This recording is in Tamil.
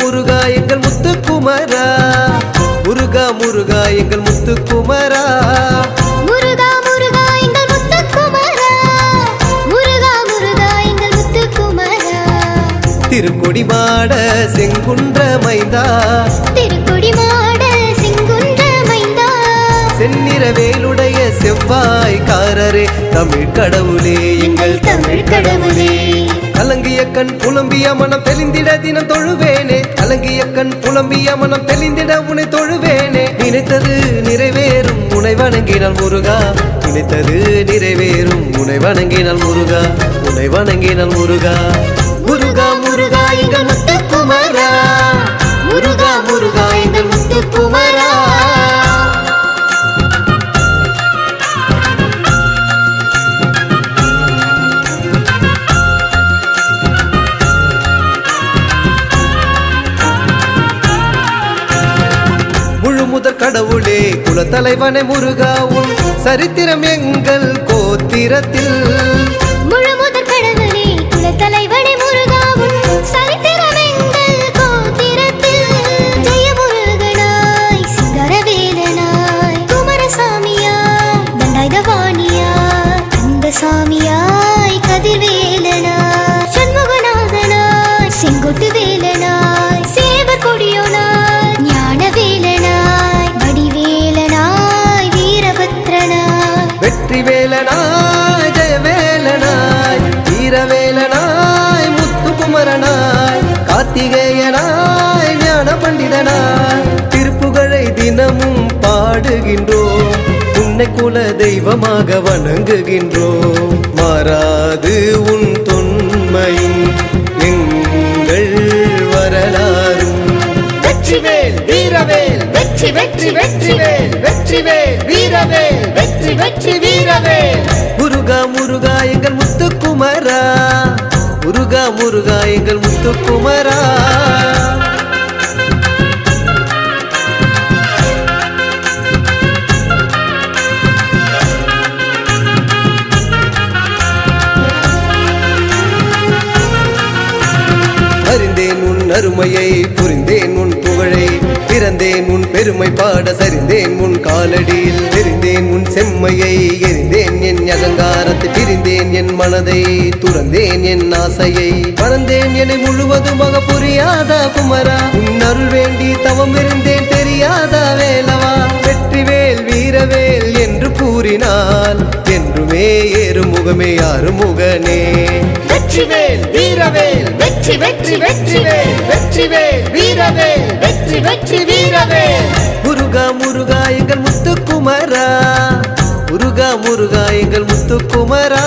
முருகா எங்கள் முத்துக்குமரா. முருகா முருகா எங்கள் முத்துக்குமரா. முருகா முருகா எங்கள் முத்துக்குமரா. முருகா முருகா எங்கள் முத்துக்குமரா. திருக்கொடி மாட செங்குன்ற மைந்தா. திருக்குடி மாட சிங்குன்ற மைந்தா. செந்நிற வேலுடைய செவ்வாய்க்காரரே தமிழ் கடவுளே எங்கள் தமிழ் கடவுளே. கலங்கிய கண் புலம்பிய மனம் தெளிந்திட தினம் தொழுவேனே. கலங்கிய கண் புலம்பிய மனம் தெளிந்திட உனை தொழுவேனே. நினைத்தது நிறைவேறும் உனை வணங்கினால் முருகா. நினைத்தது நிறைவேறும் உனை வணங்கினால் முருகா. உனை வணங்கினால் முருகா. முருகா முருகா எங்கள் முத்துக்குமரா கடவுளே குலத்தலைவனை முருகாவும் சரித்திரம் எங்கள் கோத்திரத்தில். சாமியா வீரபத்ரனாய் வெற்றி வேலனாய் ஜெயவேலனாய் வீரவேலனாய் முத்துக்குமரனாய் கார்த்திகேயனாய் ஞான பண்டிதனாய் திருப்புகழை தினமும் பாடுகின்றோம் உன்னை குல தெய்வமாக வணங்குகின்றோம் மாறாது உன் தொன்மையும் எங்கள் வரலாறும் வெற்றிவேல் வீரவேல் வெற்றி வெற்றி வெற்றிவேல் வெற்றிவேல் வீரவேல் வெற்றி வெற்றி வீரவேல் முருகா முருகா எங்கள் முத்துக்குமரா. முருகா முருகா எங்கள் முத்துக்குமரா. அறிந்தேன் உன் அருமையை புரிந்தேன் உன் அறிந்தேன் உன் பெருமை பாட சரிந்தேன் உன் காலடியில் தெரிந்தேன் உன் செம்மையை எரிந்தேன் என் அகங்காரத்தை பிரிந்தேன் என் மனதை துறந்தேன் என் ஆசையை மறந்தேன் என்னை முழுவதுமாக புரியாதா குமரா? உன் அருள் வேண்டி தவம் இருந்தேன் தெரியாதா வேலவா? வெற்றிவேல் வீரவேல் என்று கூறினால் என்றுமே ஏறுமுகமே யாருமுகனே வெற்றிவேல் வீரவேல் வெற்றி வெற்றி வெற்றிவேல் வெற்றிவேல் வீரவேல் வெற்றி வெற்றி முருகா எங்கள் முத்துக்குமரா. முருகா முருகா எங்கள் முத்துக்குமரா.